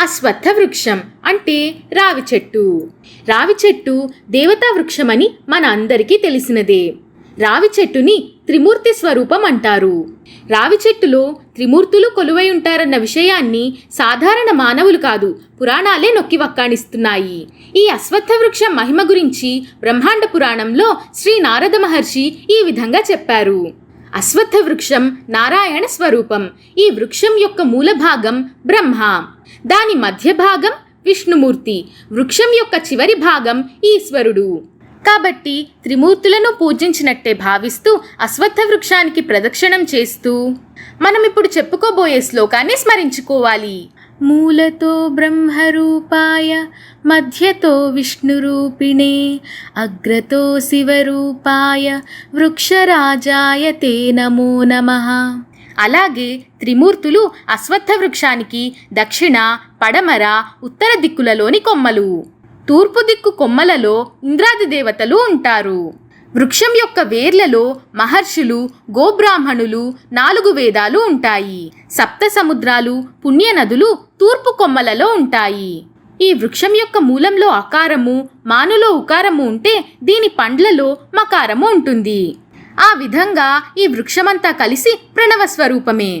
అశ్వత్థ వృక్షం అంటే రావి చెట్టు. రావి చెట్టు దేవతా వృక్షమని మన అందరికీ తెలిసినదే. రావి చెట్టుని త్రిమూర్తి స్వరూపం అంటారు. రావి చెట్టులో త్రిమూర్తులు కొలువై ఉంటారన్న విషయాన్ని సాధారణ మానవులు కాదు పురాణాలే నొక్కి వక్కాణిస్తున్నాయి. ఈ అశ్వత్థ వృక్షం మహిమ గురించి బ్రహ్మాండ పురాణంలో శ్రీ నారద మహర్షి ఈ విధంగా చెప్పారు. అశ్వత్థ వృక్షం నారాయణ స్వరూపం. ఈ వృక్షం యొక్క మూల భాగం బ్రహ్మ. దాని మధ్య భాగం విష్ణుమూర్తి. వృక్షం యొక్క చివరి భాగం ఈశ్వరుడు. కాబట్టి త్రిమూర్తులను పూజించినట్టే భావిస్తూ అశ్వత్థ వృక్షానికి ప్రదక్షిణం చేస్తూ మనం ఇప్పుడు చెప్పుకోబోయే శ్లోకాన్ని స్మరించుకోవాలి. మూలతో బ్రహ్మరూపాయ మధ్యతో విష్ణురూపిణే అగ్రతో శివరూపాయ వృక్షరాజాయ తే నమో నమః. అలాగే త్రిమూర్తులు అశ్వత్థ వృక్షానికి దక్షిణ పడమర ఉత్తర దిక్కులలోని కొమ్మలు. తూర్పు దిక్కు కొమ్మలలో ఇంద్రాది దేవతలు ఉంటారు. వృక్షం యొక్క వేర్లలో మహర్షులు గోబ్రాహ్మణులు నాలుగు వేదాలు ఉంటాయి. సప్త సముద్రాలు పుణ్యనదులు తూర్పు కొమ్మలలో ఉంటాయి. ఈ వృక్షం యొక్క మూలంలో అకారము మానులో ఉకారము ఉంటే దీని పండ్లలో మకారము ఉంటుంది. ఆ విధంగా ఈ వృక్షమంతా కలిసి ప్రణవ స్వరూపమే.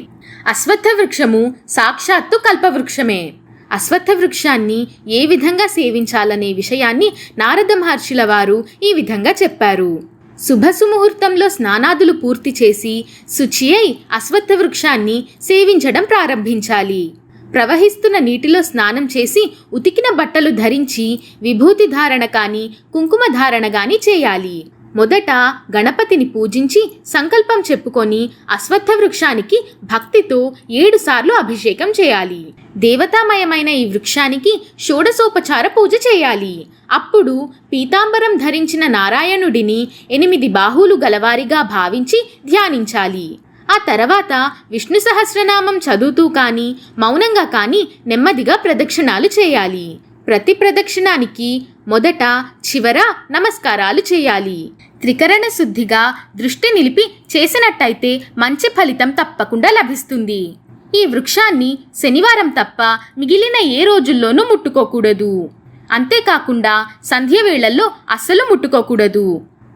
అశ్వత్థ వృక్షము సాక్షాత్తు కల్పవృక్షమే. అశ్వత్థ వృక్షాన్ని ఏ విధంగా సేవించాలనే విషయాన్ని నారద మహర్షుల వారు ఈ విధంగా చెప్పారు. శుభసుముహూర్తంలో స్నానాదులు పూర్తి చేసి శుచి అయి అశ్వత్థ వృక్షాన్ని సేవించడం ప్రారంభించాలి. ప్రవహిస్తున్న నీటిలో స్నానం చేసి ఉతికిన బట్టలు ధరించి విభూతి ధారణ కానీ కుంకుమ ధారణ కానీ చేయాలి. మొదట గణపతిని పూజించి సంకల్పం చెప్పుకొని అశ్వత్థ వృక్షానికి భక్తితో ఏడుసార్లు అభిషేకం చేయాలి. దేవతామయమైన ఈ వృక్షానికి షోడసోపచార పూజ చేయాలి. అప్పుడు పీతాంబరం ధరించిన నారాయణుడిని ఎనిమిది బాహువులు గలవారిగా భావించి ధ్యానించాలి. ఆ తర్వాత విష్ణు సహస్రనామం చదువుతూ కానీ మౌనంగా కానీ నెమ్మదిగా ప్రదక్షిణాలు చేయాలి. ప్రతి ప్రదక్షిణానికి మొదట చివర నమస్కారాలు చేయాలి. త్రికరణ శుద్ధిగా దృష్టి నిలిపి చేసినట్టయితే మంచి ఫలితం తప్పకుండా లభిస్తుంది. ఈ వృక్షాన్ని శనివారం తప్ప మిగిలిన ఏ రోజుల్లోనూ ముట్టుకోకూడదు. అంతేకాకుండా సంధ్య వేళల్లో అస్సలు ముట్టుకోకూడదు.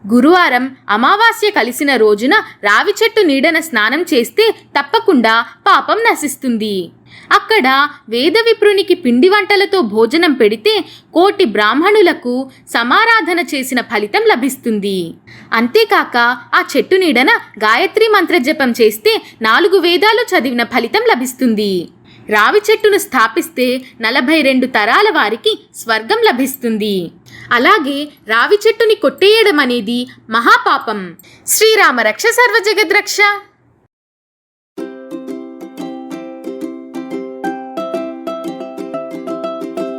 గురువారం అమావాస్య కలిసిన రోజున రావి చెట్టు నీడన స్నానం చేస్తే తప్పకుండా పాపం నశిస్తుంది. అక్కడ వేద విప్రునికి పిండి వంటలతో భోజనం పెడితే కోటి బ్రాహ్మణులకు సమారాధన చేసిన ఫలితం లభిస్తుంది. అంతేకాక ఆ చెట్టు నీడన గాయత్రి మంత్రజపం చేస్తే నాలుగు వేదాలు చదివిన ఫలితం లభిస్తుంది. రావి చెట్టును స్థాపిస్తే నలభై రెండు తరాల వారికి స్వర్గం లభిస్తుంది. అలాగే రావి చెట్టుని కొట్టేయడం అనేది మహాపాపం. శ్రీరామ రక్ష సర్వ జగద్రక్ష